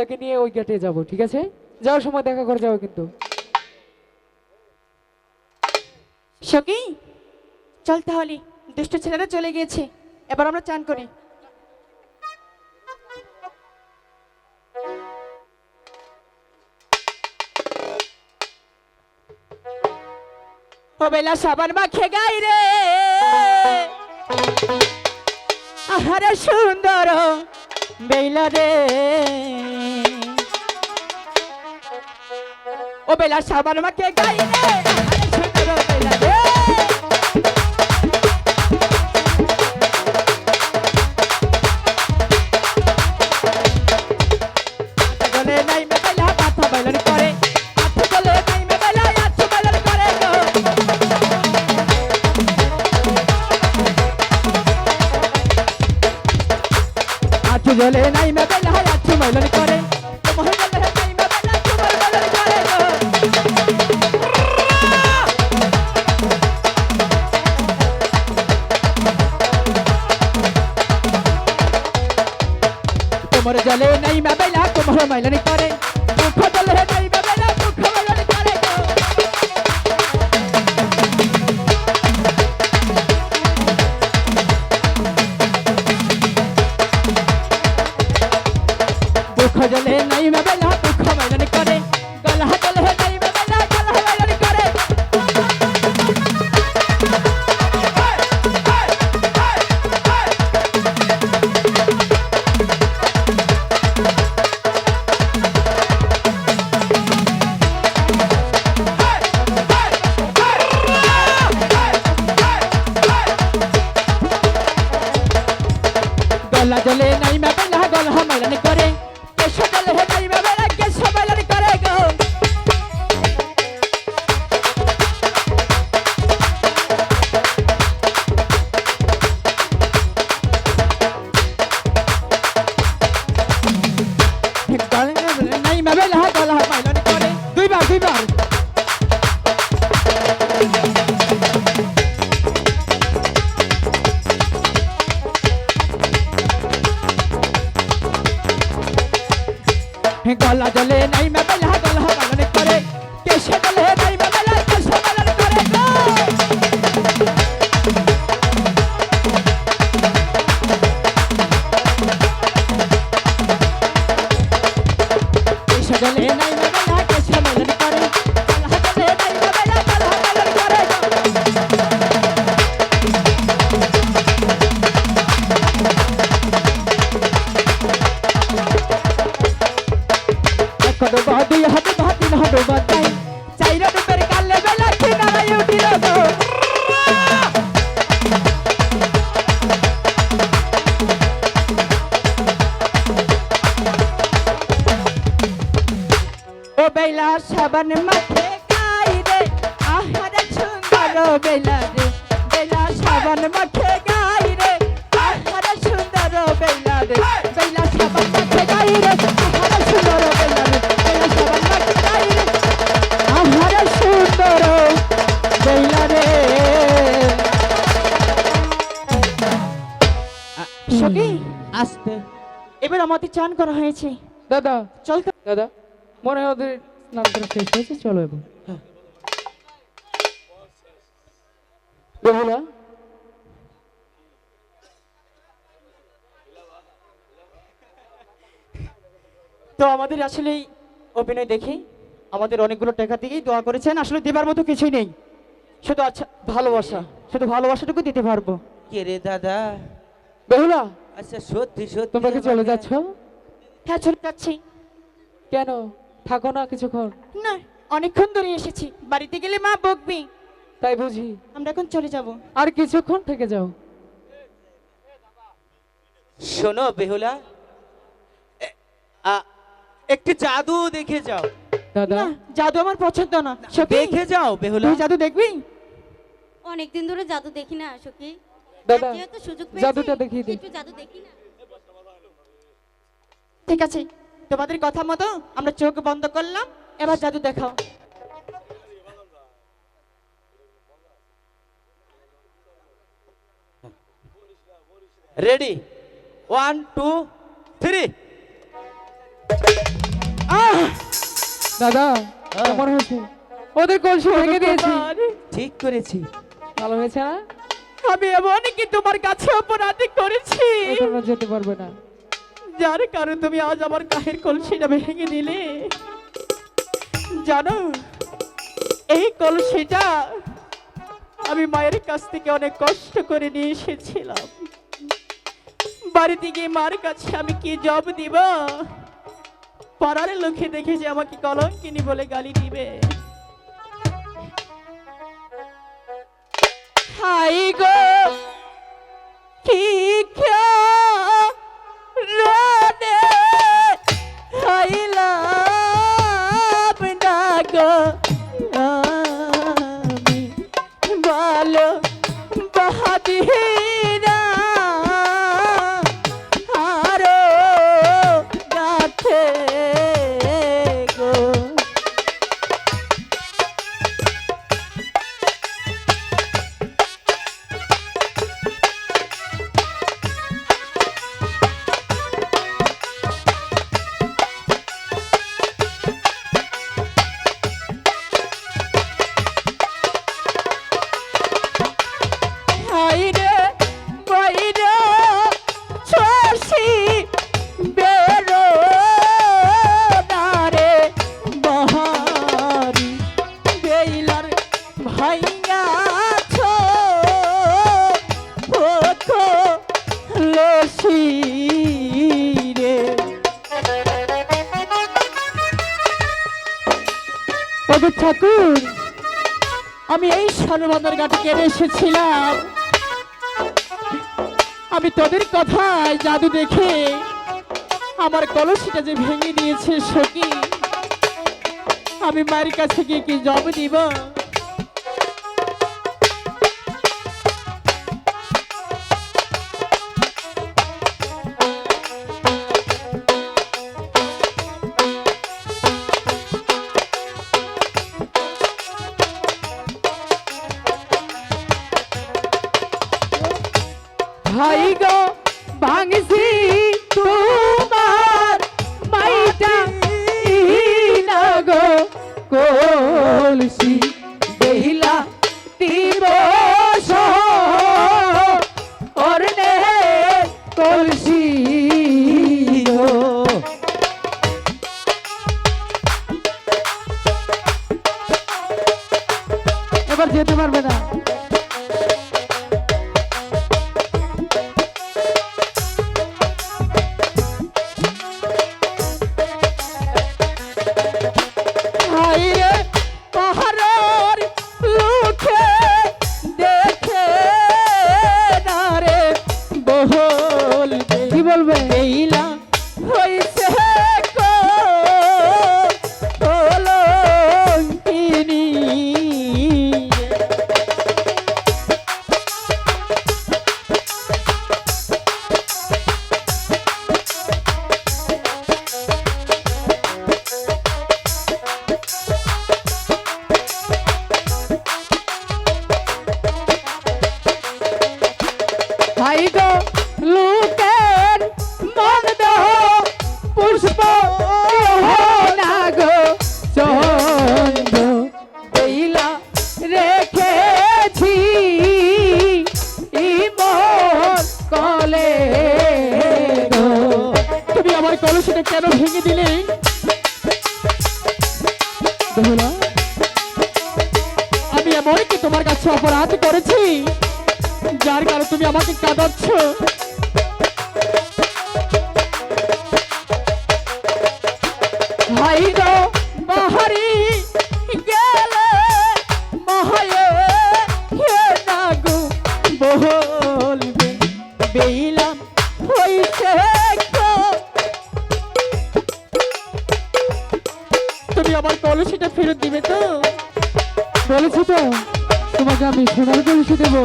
দাদাকে নিয়ে ওই গেটে যাব, ঠিক আছে? যাওয়ার সময় দেখা করে যাব কিন্তু। সখী চল তাহলে। দুষ্ট ছেলেরা চলে গিয়েছে। এবার আমরা চান করি। বেলা সাবান মাখে গাই রে। আহারে সুন্দর বেলা রে। ও বেলা সাবান মাখে গাই গলে নাই মে বেলা মাথা বেলন করে তোমার মাইলন করে মুখ গলা জলে নাই মে বেলা গলা মাইলন করে কেসে গলে নাই সুন্দর বেলা রে বেলা সাবান মাঠে গাই রে। আহারে সুন্দর বেলা রে বেলা সাবান মাঠে গাই রে। আহারে সুন্দর বেলা রে বেলা সাবান মাঠে গাই রে। আহারে সুন্দর বেলা রে। সখী আসতে। এবার আমাদের চান করা হয়েছে। দাদা। চল দাদা মনে হয় ওদের স্নান করা শেষ হয়েছে চলো এবার। বেহুলা তো আমাদের আসলে অভিনয় দেখি আমাদের অনেকগুলো টাকা দিয়েই দোয়া করেছেন। আসলে দেবার মতো কিছুই নেই। শুধু আচ্ছা ভালোবাসা। শুধু ভালোবাসাটুকু দিতে পারব। কে রে দাদা? বেহুলা! আচ্ছা সত্যি সত্যি তোমরা কি চলে যাচ্ছ? হ্যাঁ চলে যাচ্ছি। কেন? থাকো না কিছুক্ষণ। না অনেকক্ষণ ধরে এসেছি। বাড়িতে গেলে মা বকবি। তাই বুঝি? আমরা এখন চলে যাব। আর কিছুক্ষণ থেকে যাও। শোনো বেহুলা একটু জাদু দেখে যাও। দাদা। জাদু আমার পছন্দ না। দেখে যাও বেহুলা। জাদু দেখবি? অনেকদিন ধরে জাদু দেখি না সখী। দাদা, জাদুটা দেখিয়ে দে। একটু জাদু দেখি না। ঠিক আছে তোমাদের কথা মতো আমরা চোখ বন্ধ করলাম এবার জাদু দেখাও। রেডি ওয়ান টু থ্রি দাদা কেমন হয়েছে? ওদের কলসি ভেঙে দিয়েছি। ঠিক করেছি। ভালো হয়েছে না আমি এমন কি তোমার কাছে অপরাধী করেছি? যেতে পারবে না। যার কারণে তুমি আজ আমার কাহের কলসিটা ভেঙে দিলে। জানো এই কলসিটা আমি মায়ের কাছ থেকে অনেক কষ্ট করে নিয়ে এসেছিলাম। বাড়িতে গিয়ে মার কাছে আমি কি জব দিব? পাড়ার লোকে দেখে যে আমাকে কলঙ্কিনী বলে গালি দিবে। হাই গো, কি রনে ভাইয়া ছো লসি রে। ঠাকুর, আমি এই সর্ববাজার ঘাটে কেড়ে এসেছিলাম। আমি তোদের কথায় জাদু দেখে আমার কলসিটা যে ভেঙে দিয়েছে সখী, আমি মায়ের কাছে গিয়ে কি জব দিব? ভাই গো, ভাঙছি তোমার মাইটা। গো, কলসি দেহিলা দিবস অরনে কলসি এবার যেতে পারবে না। বেহুলা, আমি এমন কি তোমার কাছে অপরাধ করেছি? যার কারণে তুমি আমাকে কাঁদাচ্ছ। ভাই আমার কলসিটা ফেরত দিবে তো? বলেছি তো তোমাকে আমি সোনার কলসি দেবো।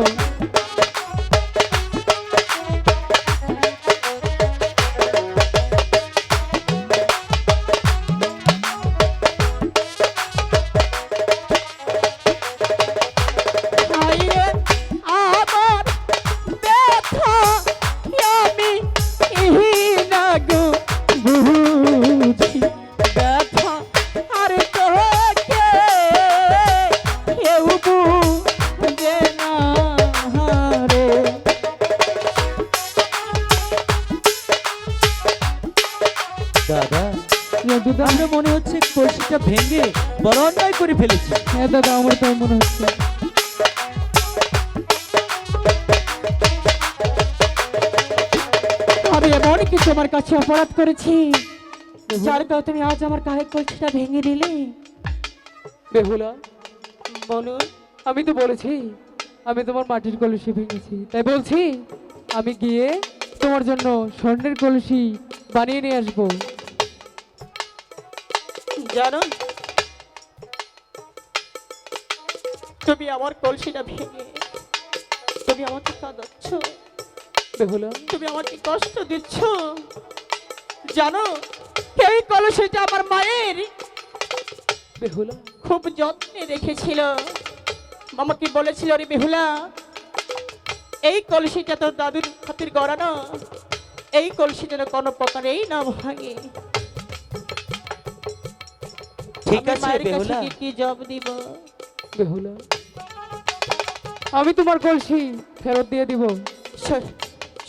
আমরা মনে হচ্ছে কলসিটা ভেঙে বড় অন্যায় করে ফেলেছি। হ্যাঁ দাদা আমার তো মনে হচ্ছে। আমি এমন কিছু আমার কাছে অপরাধ করেছি যার কারণে তুমি আজ আমার কাহের কলসিটা ভেঙে দিলে। বেহুলা বলুন আমি তো বলেছি আমি তোমার মাটির কলসি ভেঙেছি। তাই বলছি আমি গিয়ে তোমার জন্য স্বর্ণের কলসি বানিয়ে নিয়ে আসব। জানো? তুমি আমার কলসিটা ভেঙে তুমি আমাকে কাঁদাচ্ছ। বেহুলা। তুমি আমাকে কষ্ট দিচ্ছ। জানো এই কলসিটা আমার মায়ের। বেহুলা। খুব যত্নে রেখেছিল। মামাকে বলেছিল রে বেহুলা? এই কলসিটা তোর দাদুর খাতির গড়ানো এই কলসি যেন কোনো প্রকারেই না ভাঙে। ঠিক আমি আছে বেহুলা। কি জব দিব? বেহুলা আমি তোমার কলসি ফেরত দিয়ে দিব।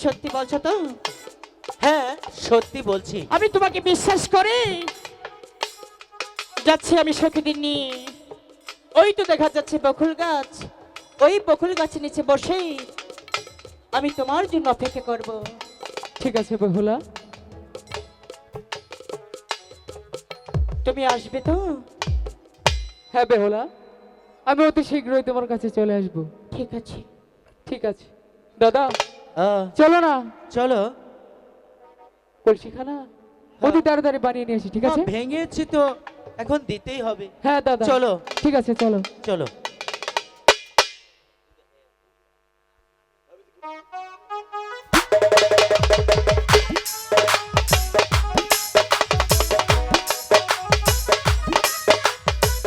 সত্যি বলছো তো? হ্যাঁ সত্যি বলছি। আমি তোমাকে বিশ্বাস করে। যাচ্ছি আমি সখীদের নিয়ে। ওই তো দেখা যাচ্ছে বকুল গাছ। ওই বকুল গাছের নিচে বসেই আমি তোমার জন্য অপেক্ষা করব। ঠিক আছে বেহুলা। তুমি আসবে তো? হ্যাঁ বেহলা। আমি অতি শীঘ্রই তোমার কাছে চলে আসব। ঠিক আছে। ঠিক আছে। দাদা আহ, চলো না। চলো। কলসিখানা? অতি তাড়াতাড়ি বানিয়ে নিয়ে আসি ঠিক আছে? ভেঙেছি তো এখন দিতেই হবে। হ্যাঁ দাদা। চলো। ঠিক আছে চলো। চলো।